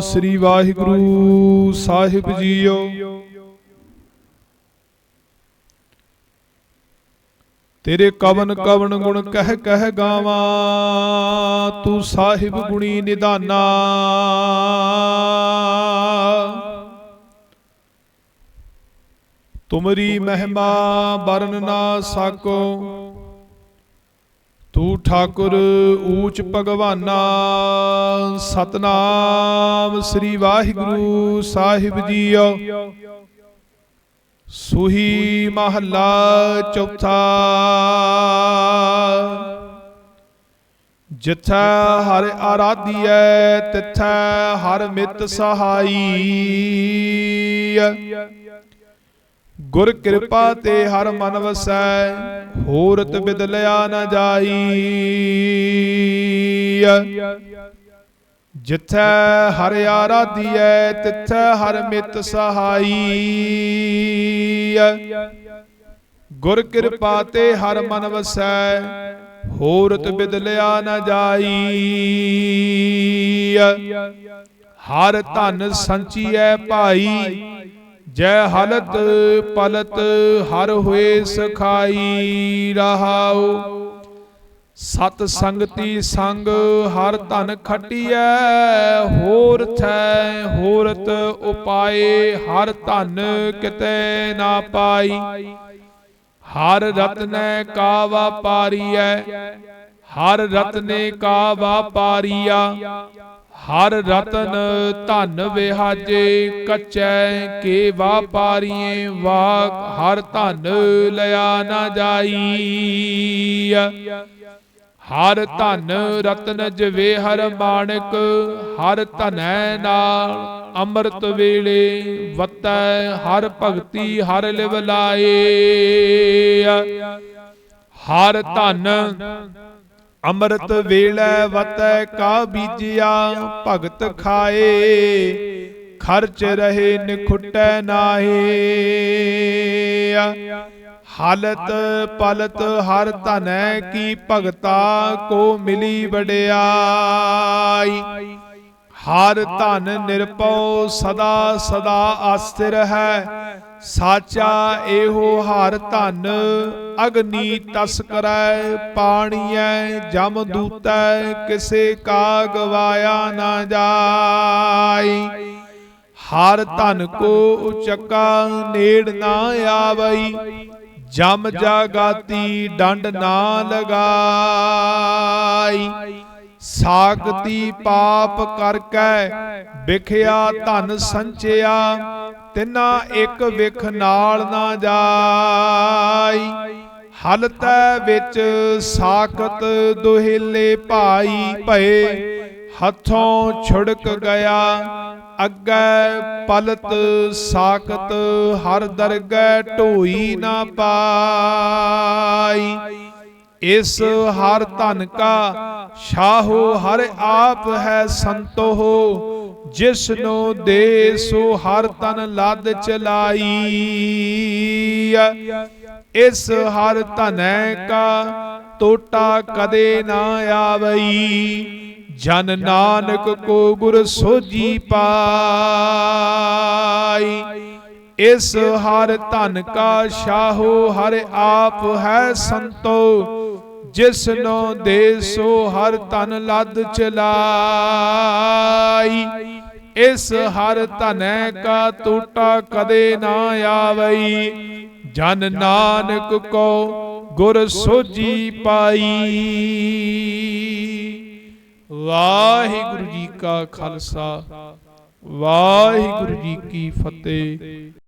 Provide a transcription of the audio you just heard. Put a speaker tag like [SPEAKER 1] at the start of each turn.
[SPEAKER 1] ਸ੍ਰੀ ਵਾਹਿਗੁਰੂ ਸਾਹਿਬ ਜੀਓ। ਤੇਰੇ ਕਵਨ ਕਵਨ ਗੁਣ ਕਹਿ ਕਹਿ ਗਾਵਾਂ, ਤੂੰ ਸਾਹਿਬ ਗੁਣੀ ਨਿਧਾਨਾ ਤੁਮਰੀ ਮਹਿਮਾ ਬਰਨ ਨਾ ਸਾਕੋ। ਤੂੰ ਠਾਕੁਰ ਊਚ ਭਗਵਾਨਾ, ਸਤਨਾਮ ਸ੍ਰੀ ਵਾਹਿਗੁਰੂ ਸਾਹਿਬ ਜੀਓ। ਸੁਹੀ ਮਹੱਲਾ ਚੌਥਾ। ਜਿੱਥੈ ਹਰਿ ਆਰਾਧੀਐ ਤਿੱਥੈ ਹਰ ਮਿਤ ਸਹਾਈ। ਗੁਰ ਕਿਰਪਾ ਤੇ ਹਰ ਮਨ ਵਸੈ ਹੋਰਤ ਬਿਦਲਿਆ ਨਾ ਜਾਈ। ਜਿੱਥੈ ਹਰ ਆਰਾਧੀਐ, ਤਿੱਥੈ ਹਰ ਮਿਤ ਸਹਾਈ। ਗੁਰ ਕਿਰਪਾ ਤੇ ਹਰ ਮਨ ਵਸੈ ਹੋਰਤ ਬਿਦਲਿਆ ਨ ਜਾਈ। ਹਰ ਧਨ ਸੰਚੀਐ ਭਾਈ। ਜੈ ਹਲਤ ਪਲਤ ਹਰ ਹੋਏ ਸਖਾਈ ਰਹਾਉ। ਸਤ ਸੰਗਤੀ ਸੰਗ ਹਰ ਧਨ ਖਟਿਐ, ਹੋਰ ਥੈ ਹੋਰਤ ਉਪਾਏ, ਹਰ ਧਨ ਕਿਤੇ ਨਾ ਪਾਈ। ਹਰ ਰਤਨੈ ਕਾ ਵਾਪਾਰੀਐ ਹਰ ਰਤਨੇ ਕਾ ਵਾਪਾਰੀਆ ਹਰ ਰਤਨ ਧਨ ਵਿਹਾਜੇ, ਕੱਚੈ ਕੇ ਵਾਪਾਰੀਏ ਵਾਕ ਹਰ ਧਨ ਲਿਆ ਨਾ ਜਾਈ। ਹਰ ਧਨ ਰਤਨ ਜਵੇ ਹਰ ਮਾਣਕ, ਹਰ ਧਨੈ ਨਾਲ ਅੰਮ੍ਰਿਤ ਵੇਲੇ ਵਤੈ, ਹਰ ਭਗਤੀ ਹਰ ਲਿਵ ਲਾਏ। ਹਰ ਧਨ ਅੰਮ੍ਰਿਤ ਵੇਲੇ ਵਤੈ ਕਾ ਬੀਜਿਆ ਭਗਤ ਖਾਏ ਖਰਚ ਰਹੇ ਨਿਖੁੱਟੈ ਨਾਹੀ। ਹਾਲਤ ਪਲਤ ਹਰ ਧਨੈ ਕੀ ਭਗਤਾ ਕੋ ਮਿਲੀ ਵਡਿਆਈ। ਹਰ ਧਨ ਨਿਰਪਉ ਸਦਾ ਸਦਾ ਆਸਥਿਰ ਹੈ। ਸਾਚਾ ਇਹੋ ਹਰ ਧਨ, ਅਗਨੀ ਤਸ ਕਰੈ, ਪਾਣੀਐ, ਜਮ ਦੂਤੈ, ਕਿਸੇ ਕਾ ਗਵਾਇਆ ਨਾ ਜਾਈ। ਹਰ ਧਨ ਕੋ ਉਚਕਾ ਨੇੜ ਨਾ ਆਵਈ, ਜਮ ਜਾਗਾਤੀ ਡੰਡ ਨਾ ਲਗਾਈ। ਸਾਗਤੀ ਪਾਪ ਕਰਕੇ ਵਿਖਿਆ ਧਨ ਸੰਚਿਆ ਤਿਨਾ ਇੱਕ ਵਿਖ ਨਾਲ ਨਾ ਜਾਈ। ਹਲਤੈ ਵਿੱਚ ਸਾਖਤ ਦੁਹਿਲੇ ਭਾਈ ਭਏ। ਹੱਥੋਂ ਛੁੜਕ ਗਿਆ ਅੱਗੇ ਪਲਤ ਸਾਖਤ ਹਰ ਦਰਗਹਿ ਢੋਈ ਨਾ ਪਾਈ ਇਸ ਹਰ ਧਨ ਕਾ ਸ਼ਾਹੋ ਹਰ ਆਪ ਹੈ ਸੰਤੋ ਜਿਸ ਨੂੰ ਦੇ ਸੋ ਹਰ ਤਨ ਲੱਦ ਚਲਾਈ। ਇਸ ਹਰ ਧਨੈ ਕਾ ਟੋਟਾ ਕਦੇ ਨਾ ਆਵਈ, ਜਨ ਨਾਨਕ ਕੋ ਗੁਰ ਸੋਜੀ ਪਾਈ। ਇਸ ਹਰ ਧਨ ਕਾ ਸ਼ਾਹੋ ਹਰ ਆਪ ਹੈ ਸੰਤੋ ਜਿਸ ਨੂੰ ਦੇ ਸੋ ਹਰ ਤਨ ਲੱਦ ਚਲਾਈ, ਇਸ ਹਰ ਧਨੈ ਕਾ ਟੂਟਾ ਕਦੇ ਨਾ ਆਵਈ। ਜਨ ਨਾਨਕ ਕੋ ਗੁਰ ਸੋਜੀ ਪਾਈ। ਵਾਹਿਗੁਰੂ ਜੀ ਕਾ ਖਾਲਸਾ, ਵਾਹਿਗੁਰੂ ਜੀ ਕੀ ਫਤਿਹ।